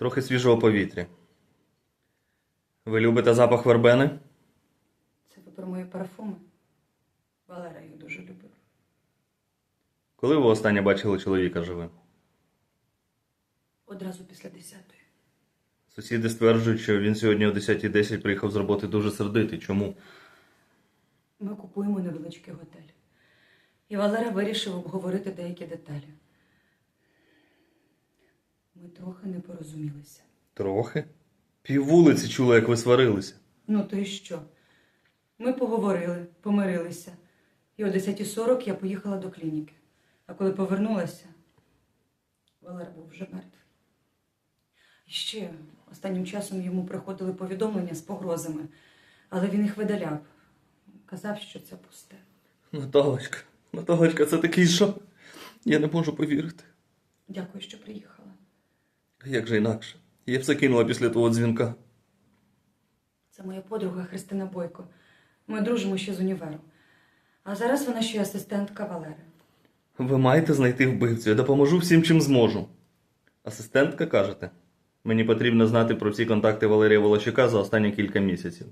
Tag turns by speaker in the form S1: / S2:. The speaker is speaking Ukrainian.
S1: Трохи свіжого повітря. Ви любите запах вербени?
S2: Це ви про мої парфуми? Валера їх дуже любив.
S1: Коли ви останнє бачили чоловіка живим?
S2: Одразу після десятої.
S1: Сусіди стверджують, що він сьогодні о 10.10 приїхав з роботи дуже сердитий. Чому?
S2: Ми купуємо невеличкий готель. І Валера вирішив обговорити деякі деталі. Ми трохи не порозумілися.
S1: Трохи. Пів вулиці чула, як ви сварилися.
S2: Ну, то і що? Ми поговорили, помирилися. І о 10.40 я поїхала до клініки. А коли повернулася, Валера був вже мертвий. І ще останнім часом йому приходили повідомлення з погрозами, але він їх видаляв. Казав, що це пусте.
S1: Наталочка, Наталочка, це такий шок. Я не можу повірити.
S2: Дякую, що приїхала.
S1: А Як же інакше? Я все кинула після того дзвінка.
S2: Це моя подруга Христина Бойко. Ми дружимо ще з універу. А зараз вона ще асистентка Валери.
S1: Ви маєте знайти вбивцю, я допоможу всім, чим зможу. Асистентка кажете? Мені потрібно знати про всі контакти Валерія Волощука за останні кілька місяців.